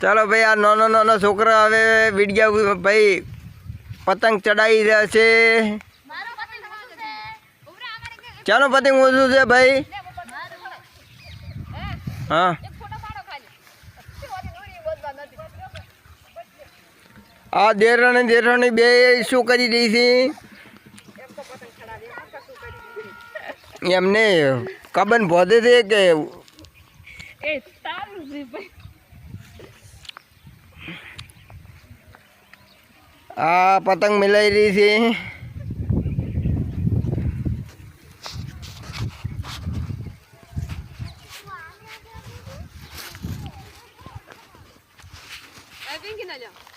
ચાલો ભાઈ, આ નાનો નાનો છોકરો હવે વિડીયા ભાઈ પતંગ ચડાવી રહ્યા છે. ચાલો પતંગ ઓછું છે ભાઈ. હા. આ દેરણ અને બે શું કરી છે? એમને કબન ભોધે છે કે એ તારું છે ભાઈ આ પતંગ મિલાઈ રહી છે. આ પિંકી ના જાઓ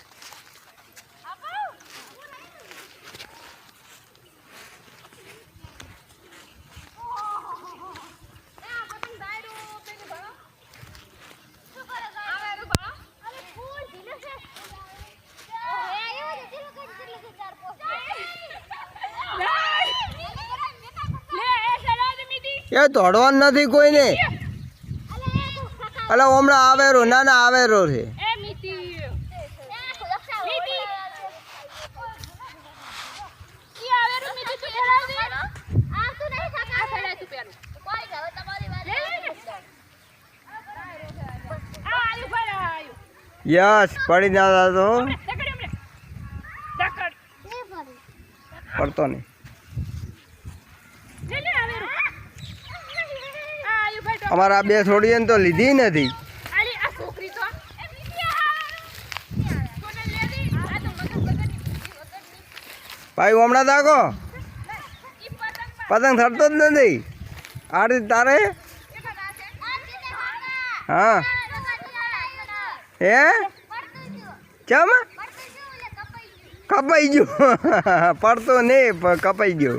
એ તોડવાનું નથી કોઈને. અલા હમણાં આવેરો ના ના આવેરો છે યસ પડી ના તો. પડતો નહીં. અમારા આ બે છોડીએ તો લીધી નથી. ભાઈ હમણાં તાકો પતંગ થડતો જ નથી. આ રીતે તારે? હા. હે? ચમ? કપાઈ ગયું. પડતો નહીં કપાઈ ગયો.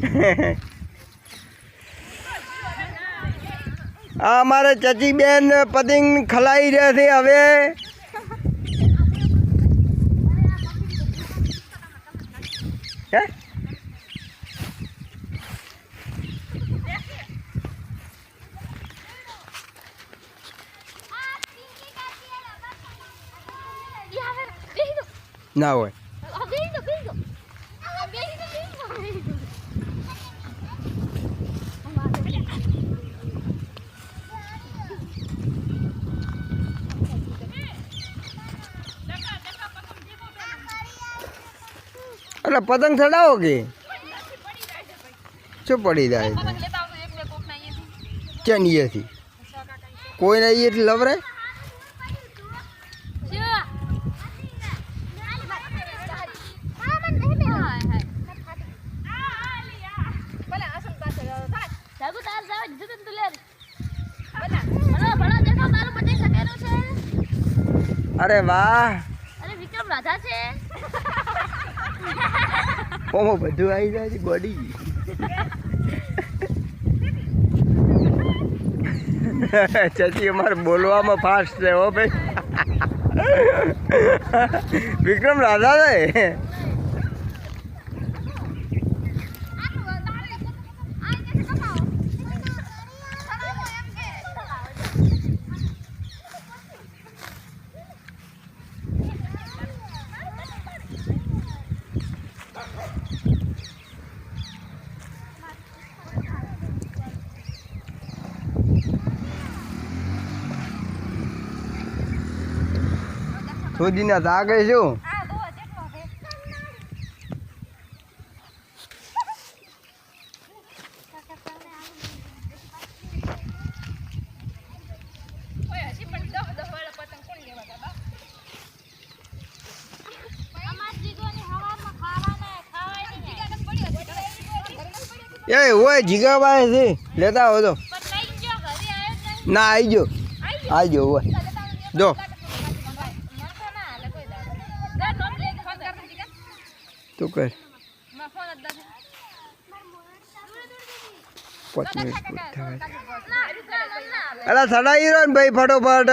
આ અમારે ચચી બેન પતંગ ખલાઈ રહ્યા છે હવે. હે? ના હોય. એટલે પતંગ ચડાવો કે? શું પડી જાય? છે ચેનીએથી કોઈને અહીંયાથી લવરાય? અરે વાહ. અરે વિક્રમ રાધા છે. ઓમો બધું આવી જાય છે ગોડી ચચી, અમારે બોલવામાં ફાસ્ટ છે હો ભાઈ. વિક્રમ રાધા છે સુધીના તાગે શું એ હોય જીગાભાઈ છે. લેતા આવો તો ના આવી જો આવી જો હોય જો. તું કર. પાંચ મિનિટ. અલા સડાઈ રહ્યો ને ભાઈ ફટોફટ.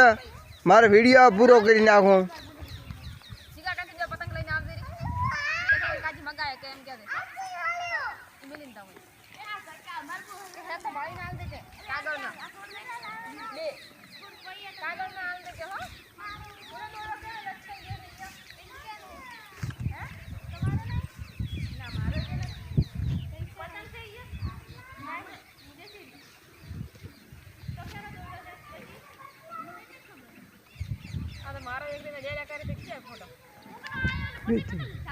મારો વીડિયો પૂરો કરી નાખો આવજે રી કાજી મગાય કે એમ કે મિલિન તા હોય હે તો ભાઈ નાલ દેજે કાગળ ના બે કાગળ ના હાલ દેજે હો મારો